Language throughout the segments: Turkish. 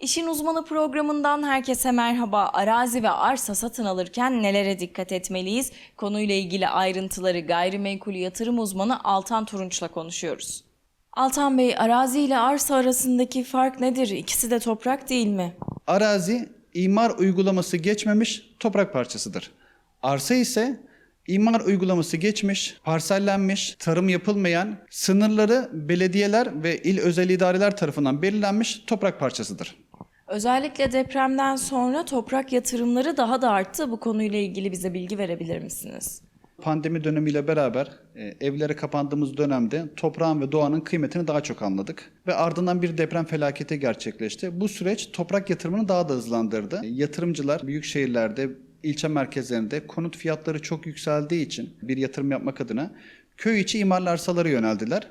İşin Uzmanı programından herkese merhaba. Arazi ve arsa satın alırken nelere dikkat etmeliyiz? Konuyla ilgili ayrıntıları gayrimenkul yatırım uzmanı Altan Turunç'la konuşuyoruz. Altan Bey, arazi ile arsa arasındaki fark nedir? İkisi de toprak değil mi? Arazi imar uygulaması geçmemiş toprak parçasıdır. Arsa ise imar uygulaması geçmiş, parsellenmiş, tarım yapılmayan, sınırları belediyeler ve il özel idareler tarafından belirlenmiş toprak parçasıdır. Özellikle depremden sonra toprak yatırımları daha da arttı. Bu konuyla ilgili bize bilgi verebilir misiniz? Pandemi dönemiyle beraber e, evlere kapandığımız dönemde toprağın ve doğanın kıymetini daha çok anladık. Ve ardından bir deprem felaketi gerçekleşti. Bu süreç toprak yatırımını daha da hızlandırdı. E, Yatırımcılar büyük şehirlerde, ilçe merkezlerinde konut fiyatları çok yükseldiği için bir yatırım yapmak adına köy içi imarlı arsalara yöneldiler.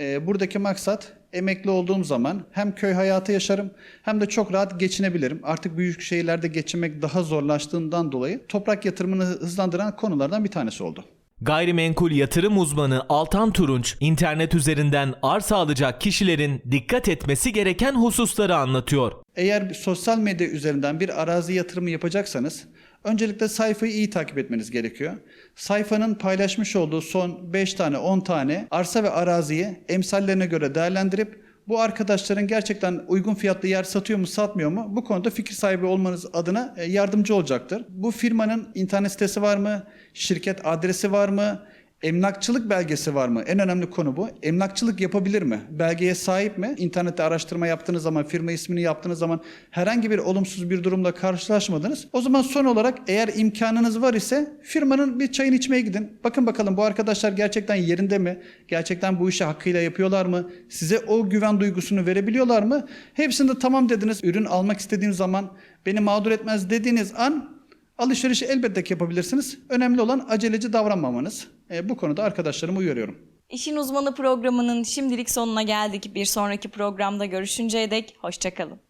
E, buradaki maksat emekli olduğum zaman hem köy hayatı yaşarım hem de çok rahat geçinebilirim. Artık büyük şehirlerde geçinmek daha zorlaştığından dolayı toprak yatırımını hızlandıran konulardan bir tanesi oldu. Gayrimenkul yatırım uzmanı Altan Turunç, internet üzerinden arsa alacak kişilerin dikkat etmesi gereken hususları anlatıyor. Eğer sosyal medya üzerinden bir arazi yatırımı yapacaksanız öncelikle sayfayı iyi takip etmeniz gerekiyor. Sayfanın paylaşmış olduğu son 5 tane 10 tane arsa ve araziyi emsallerine göre değerlendirip bu arkadaşların gerçekten uygun fiyatlı yer satıyor mu satmıyor mu bu konuda fikir sahibi olmanız adına e, yardımcı olacaktır. Bu firmanın internet sitesi var mı? Şirket adresi var mı? Emlakçılık belgesi var mı? En önemli konu bu. Emlakçılık yapabilir mi? Belgeye sahip mi? İnternette araştırma yaptığınız zaman, firma ismini yaptığınız zaman herhangi bir olumsuz bir durumla karşılaşmadınız. O zaman son olarak eğer imkanınız var ise firmanın bir çayını içmeye gidin. Bakın bakalım bu arkadaşlar gerçekten yerinde mi? Gerçekten bu işi hakkıyla yapıyorlar mı? Size o güven duygusunu verebiliyorlar mı? Hepsinde tamam dediniz. Ürün almak istediğim zaman beni mağdur etmez dediğiniz an Alışverişi elbette ki yapabilirsiniz. Önemli olan aceleci davranmamanız. E, bu konuda arkadaşlarımı uyarıyorum. İşin Uzmanı programının şimdilik sonuna geldik. Bir sonraki programda görüşünceye dek hoşçakalın.